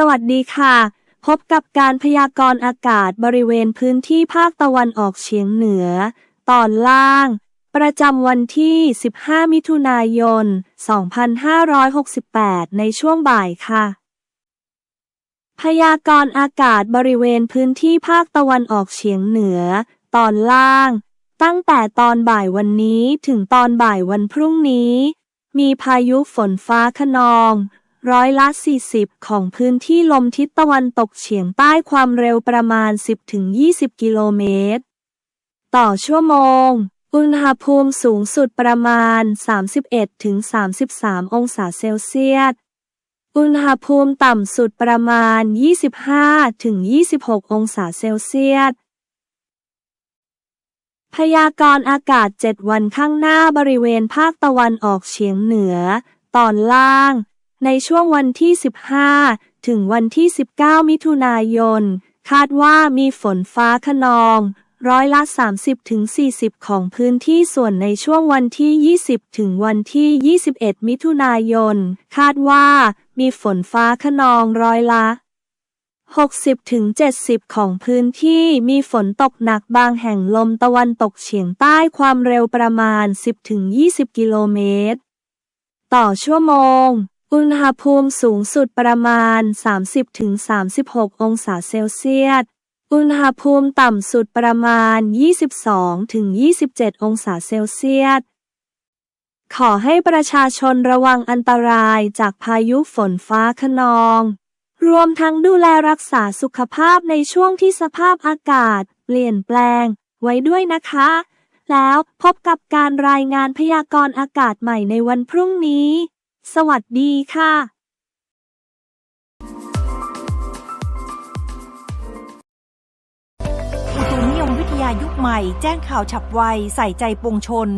สวัสดีค่ะ พบกับการพยากรณ์อากาศบริเวณพื้นที่ภาคตะวันออกเฉียงเหนือ ตอนล่าง ประจำวันที่ 15 มิถุนายน 2568 ในช่วงบ่ายค่ะ พยากรณ์อากาศบริเวณพื้นที่ภาคตะวันออกเฉียงเหนือ ตอนล่าง ตั้งแต่ตอนบ่ายวันนี้ถึงตอนบ่ายวันพรุ่งนี้ มีพายุฝนฟ้าขนอง ร้อยละ 40 ของพื้นที่ลมทิศตะวันตกเฉียงใต้ความเร็วประมาณ 10-20 กิโลเมตร ต่อชั่วโมง อุณหภูมิสูงสุดประมาณ 31-33 องศาเซลเซียส อุณหภูมิต่ำสุดประมาณ 25-26 องศาเซลเซียสพยากรณ์อากาศ 7 วันข้างหน้าบริเวณภาคตะวันออกเฉียงเหนือ ตอนล่าง ในช่วงวันที่ 15 ถึงวันที่ 19 มิถุนายน คาดว่ามีฝนฟ้าขนอง ร้อยละ 30-40ของพื้นที่ส่วนในช่วงวันที่ 20 ถึงวันที่ 21 มิถุนายน คาดว่ามีฝนฟ้าขนองร้อยละ 60-70 ของพื้นที่มีฝนตกหนักบางแห่งลมตะวันตกเฉียงใต้ความเร็วประมาณ 10-20 กิโลเมตร ต่อชั่วโมง อุณหภูมิสูงสุดประมาณ 30-36 องศาเซลเซียส อุณหภูมิต่ำสุดประมาณ 22-27 องศาเซลเซียส ขอให้ประชาชนระวังอันตรายจากพายุฝนฟ้าขนอง รวมทั้งดูแลรักษาสุขภาพในช่วงที่สภาพอากาศ เปลี่ยนแปลง ไว้ด้วยนะคะ แล้วพบกับการรายงานพยากรณ์อากาศใหม่ในวันพรุ่งนี้ สวัสดีค่ะอุตุนิยมวิทยายุคใหม่ แจ้งข่าวฉับไว ใส่ใจปวงชน